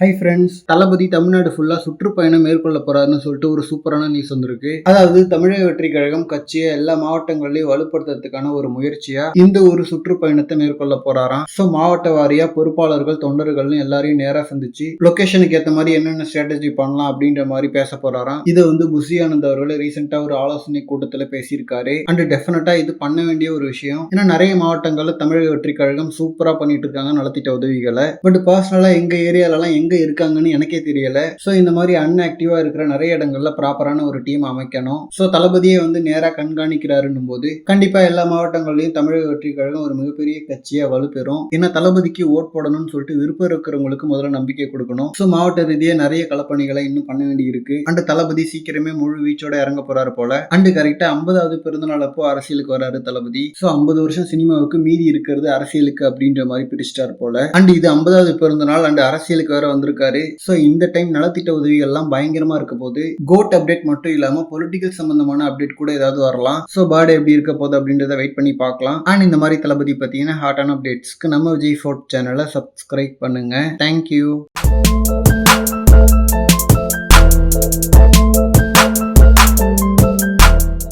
Hi friends தளபதி தமிழ்நாடு ஃபுல்லா சுற்றுப்பயணம் மேற்கொள்ள போறாருன்னு சொல்லிட்டு ஒரு சூப்பரான நியூஸ் வந்திருக்கு. அதாவது தமிழக வெற்றி கழகம் கட்சியை எல்லா மாவட்டங்களையும் வலுப்படுத்துறதுக்கான ஒரு முயற்சியா இந்த ஒரு சுற்றுப்பயணத்தை மேற்கொள்ள போறாராம். ஸோ மாவட்ட வாரியா பொறுப்பாளர்கள் தொண்டர்கள்னு எல்லாரையும் நேரா சந்திச்சு லொகேஷனுக்கு ஏற்ற மாதிரி என்னென்ன ஸ்ட்ராட்டஜி பண்ணலாம் அப்படின்ற மாதிரி பேச போறாராம். இதை வந்து புசி ஆனந்த் அவர்கள் ரீசெண்டா ஒரு ஆலோசனை கூட்டத்தில் பேசியிருக்காரு. அண்ட் டெஃபினட்டா இது பண்ண வேண்டிய ஒரு விஷயம். ஏன்னா நிறைய மாவட்டங்கள்ல தமிழக வெற்றி கழகம் சூப்பரா பண்ணிட்டு இருக்காங்க நலத்திட்ட உதவிகளை. பட் பர்சனலா எங்க ஏரியாலலாம் எங்க இருக்காங்கன்னு எனக்கே தெரியல. ஸோ இந்த மாதிரி அன்ஆக்டிவா இருக்கிற நிறைய இடங்கள்ல ப்ராப்பரான ஒரு டீம் அமைக்கணும். ஸோ தளபதியை வந்து நேரா கண்காணிக்கிறாருன்னும் போது கண்டிப்பா எல்லா மாவட்டங்களிலும் தமிழக வெற்றி கழகம் ஒரு மிகப்பெரிய கட்சியா வலுப்பெறும். ஏன்னா தளபதிக்கு ஓட் போடணும்னு சொல்லிட்டு விருப்பம் இருக்கிறவங்களுக்கு முதல்ல நம்பிக்கை கொடுக்கணும். ஸோ மாவட்ட ரீதியாக நிறைய களப்பணிகளை இன்னும் பண்ண வேண்டி இருக்கு அண்டு தளபதி சீக்கிரமே முழு வீச்சோட இறங்க போறாரு போல. அண்டு கரெக்டா ஐம்பதாவது பிறந்தநாள் அப்போ அரசியலுக்கு வராரு தளபதி. ஸோ ஐம்பது வருஷம் சினிமாவுக்கு மீதி இருக்கிறது அரசியலுக்கு அப்படின்ற மாதிரி பிரிச்சிட்டார் போல. அண்ட் இது ஐம்பதாவது பிறந்த நாள் அண்ட் அரசியலுக்கு வேற வந்திருக்காரு. ஸோ இந்த டைம் நலத்திட்ட உதவிகள்லாம் பயங்கரமா இருக்க போது கோட் அப்டேட் மட்டும் இல்லாம பொலிட்டிக்கல் சம்பந்தமான அப்டேட் கூட ஏதாவது வரலாம். ஸோ பாடி எப்படி இருக்க போகுது அப்படின்றத வெயிட் பண்ணி பார்க்கலாம். அண்ட் இந்த மாதிரி தளபதி பார்த்தீங்கன்னா ஹாட்டான அப்டேட்ஸ்க்கு நம்ம விஜய் ஃபோர்ட் சேனலை சப்ஸ்கிரைப் பண்ணுங்க. Thank you